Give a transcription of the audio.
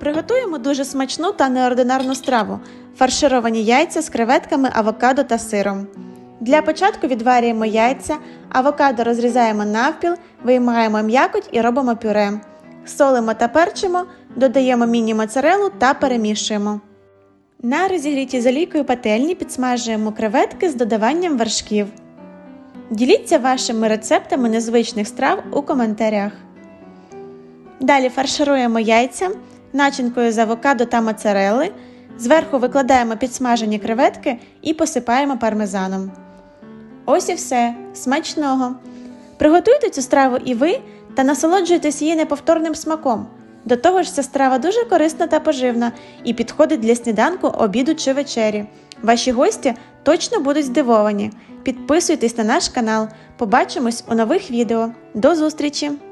Приготуємо дуже смачну та неординарну страву фаршировані яйця з креветками, авокадо та сиром. Для початку відварюємо яйця, авокадо розрізаємо навпіл, виймаємо м'якоть і робимо пюре. Солимо та перчимо, додаємо міні-моцарелу та перемішуємо. На розігрітій з олійкою пательні підсмажуємо креветки з додаванням вершків. Діліться вашими рецептами незвичних страв у коментарях. Далі фаршируємо яйця начинкою з авокадо та моцарелли. Зверху викладаємо підсмажені креветки і посипаємо пармезаном. Ось і все. Смачного! Приготуйте цю страву і ви та насолоджуйтесь її неповторним смаком. До того ж, ця страва дуже корисна та поживна і підходить для сніданку, обіду чи вечері. Ваші гості точно будуть здивовані. Підписуйтесь на наш канал. Побачимось у нових відео. До зустрічі!